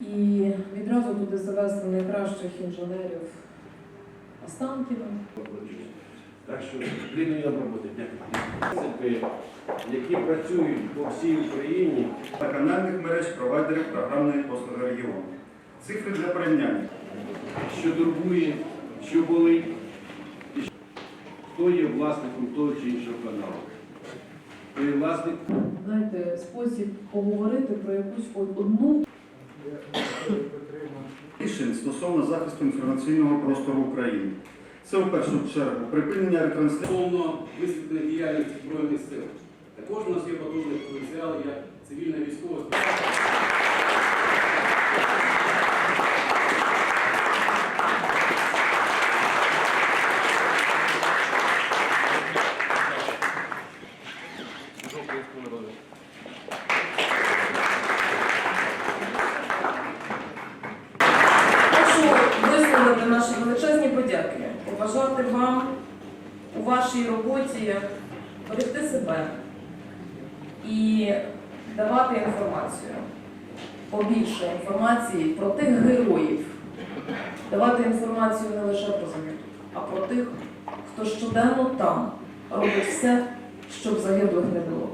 і відразу туди завезли найкращих інженерів Останкіна. Так що плідної нам роботи. Дякую. Які працюють по всій Україні, та канальних мереж провайдерів програмної послуги регіону. Цифри для порівняння. що турбує, що болить, і хто є власником того чи іншого каналу. Хто є власник Знаєте, спосіб поговорити про якусь одну стосовно захисту інформаційного простору України. Це у першу чергу припинення ретрансляції. стосовно висвітлення діяльності Збройних сил. Також у нас є потужний потенціал як цивільна військова Хочу наші величезні подяки, побажати вам у вашій роботі берегти себе і давати інформацію, побільше інформації про тих героїв, давати інформацію не лише про загиблих, а про тих, хто щоденно там робить все, щоб загиблих не було.